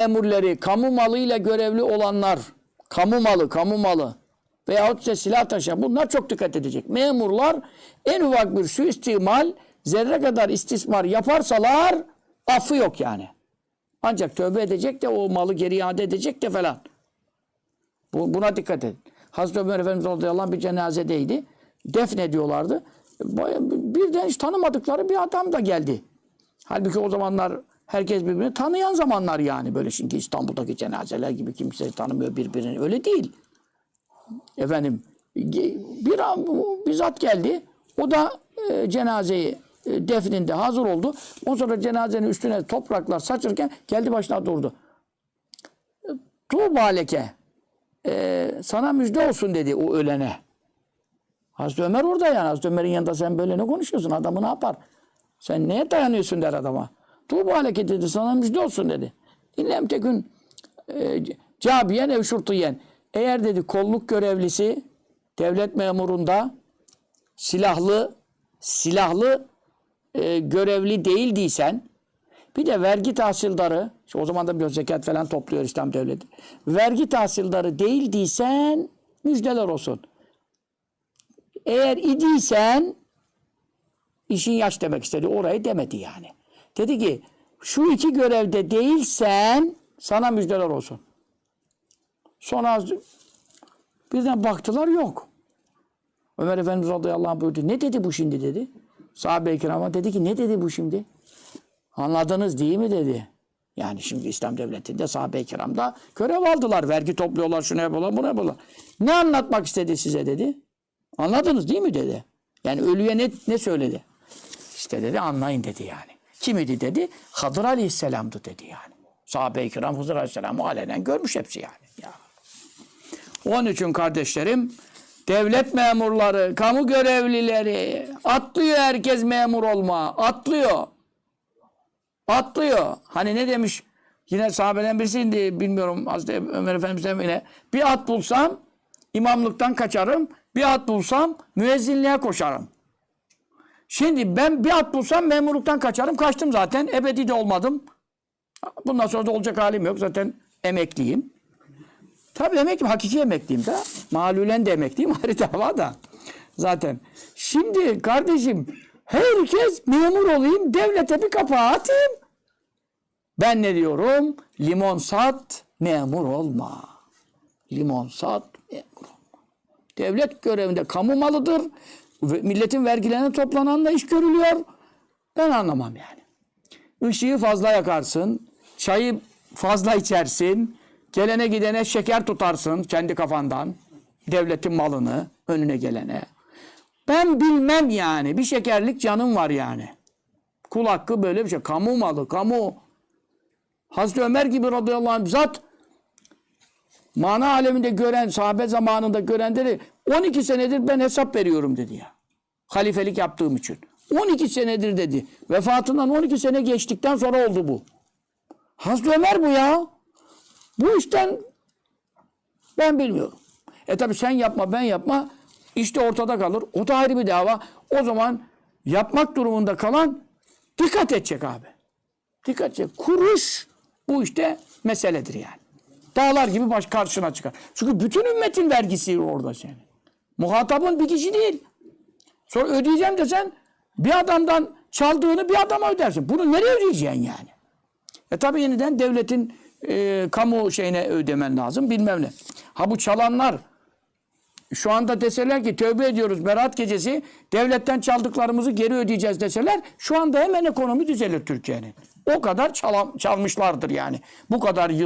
memurları, kamu malıyla görevli olanlar, kamu malı, kamu malı veyahut ise silah taşıyan bunlar çok dikkat edecek. Memurlar en ufak bir suistimal, zerre kadar istismar yaparsalar affı yok yani. Ancak tövbe edecek de o malı geri iade edecek de falan. Bu, buna dikkat edin. Hazreti Ömer Efendimiz radıyallahu anh bir cenazedeydi. Defnediyorlardı. Birden hiç tanımadıkları bir adam da geldi. Halbuki o zamanlar herkes birbirini tanıyan zamanlar yani. Böyle şimdi İstanbul'daki cenazeler gibi kimse tanımıyor birbirini. Öyle değil. Efendim bir bizzat geldi. O da e, cenazeyi e, defninde hazır oldu. Ondan sonra cenazenin üstüne topraklar saçırken geldi başına durdu. Tuğba leke. E, sana müjde olsun dedi o ölene. Hazreti Ömer orada yani. Hazreti Ömer'in yanında sen böyle ne konuşuyorsun? Adamı ne yapar? Sen neye dayanıyorsun der adama. Tuğba leke dedi sana müjde olsun dedi. İllem tekün e, cabiyen ev şurtiyen. Eğer dedi kolluk görevlisi devlet memurunda silahlı silahlı e, görevli değildiysen bir de vergi tahsildarı işte o zaman da biliyorsun zekat falan topluyor İslam devleti. Vergi tahsildarı değildiysen müjdeler olsun. Eğer idiysen işin yaş demek istedi. Orayı demedi yani. Dedi ki şu iki görevde değilsen sana müjdeler olsun. Sonra birden baktılar yok. Ömer Efendimiz radıyallahu anh buyurdu. Ne dedi bu şimdi dedi. Sahabe-i kirama dedi ki ne dedi bu şimdi? Anladınız değil mi dedi. Yani şimdi İslam devletinde sahabe-i kiramda görev aldılar. Vergi topluyorlar, şunu yapıyorlar, bunu yapıyorlar. Ne anlatmak istedi size dedi. Anladınız değil mi dedi. Yani ölüye ne, ne söyledi? İşte dedi anlayın dedi yani. Kimidi dedi? Hadır aleyhisselamdı dedi yani. Sahabe-i kiram Hızır aleyhisselamı alenen görmüş hepsi yani. Ya. Onun için kardeşlerim devlet memurları, kamu görevlileri atlıyor herkes memur olma. Atlıyor. Atlıyor. Hani ne demiş? Yine sahabeden birisiydi bilmiyorum Hazreti Ömer Efendimiz'den yine. Bir at bulsam imamlıktan kaçarım. Bir at bulsam müezzinliğe koşarım. Şimdi ben bir at bulsam memurluktan kaçarım. Kaçtım zaten. Ebedi de olmadım. Bundan sonra da olacak halim yok. Zaten emekliyim. Tabii emekliyim. Hakiki emekliyim de. Malulen de emekliyim. Dava da. Zaten. Şimdi kardeşim herkes memur olayım. Devlete bir kapağı atayım. Ben ne diyorum? Limon sat, memur olma. Limon sat, memur olma. Devlet görevinde kamu malıdır. Milletin vergilerine toplananla iş görülüyor. Ben anlamam yani. Işığı fazla yakarsın, çayı fazla içersin, gelene gidene şeker tutarsın kendi kafandan, devletin malını önüne gelene. Ben bilmem yani, bir şekerlik canım var yani. Kul hakkı böyle bir şey. Kamu malı, kamu. Hazreti Ömer gibi radıyallahu anh zat mana aleminde gören, sahabe zamanında görenleri 12 senedir ben hesap veriyorum dedi ya. Halifelik yaptığım için. 12 senedir dedi. Vefatından 12 sene geçtikten sonra oldu bu. Hazreti Ömer bu ya. Bu işten ben bilmiyorum. E tabi sen yapma ben yapma işte ortada kalır. O da ayrı bir dava. O zaman yapmak durumunda kalan dikkat edecek abi. Dikkat edecek. Kuruş bu işte meseledir yani. Dağlar gibi baş karşına çıkar. Çünkü bütün ümmetin vergisi orada senin. Muhatabın bir kişi değil. Sonra ödeyeceğim desen bir adamdan çaldığını bir adama ödersin. Bunu nereye ödeyeceksin yani? E tabi yeniden devletin e, kamu şeyine ödemen lazım bilmem ne. Ha bu çalanlar şu anda deseler ki tövbe ediyoruz Berat gecesi devletten çaldıklarımızı geri ödeyeceğiz deseler şu anda hemen ekonomi düzelir Türkiye'nin. O kadar çalam, çalmışlardır yani. Bu kadar yıl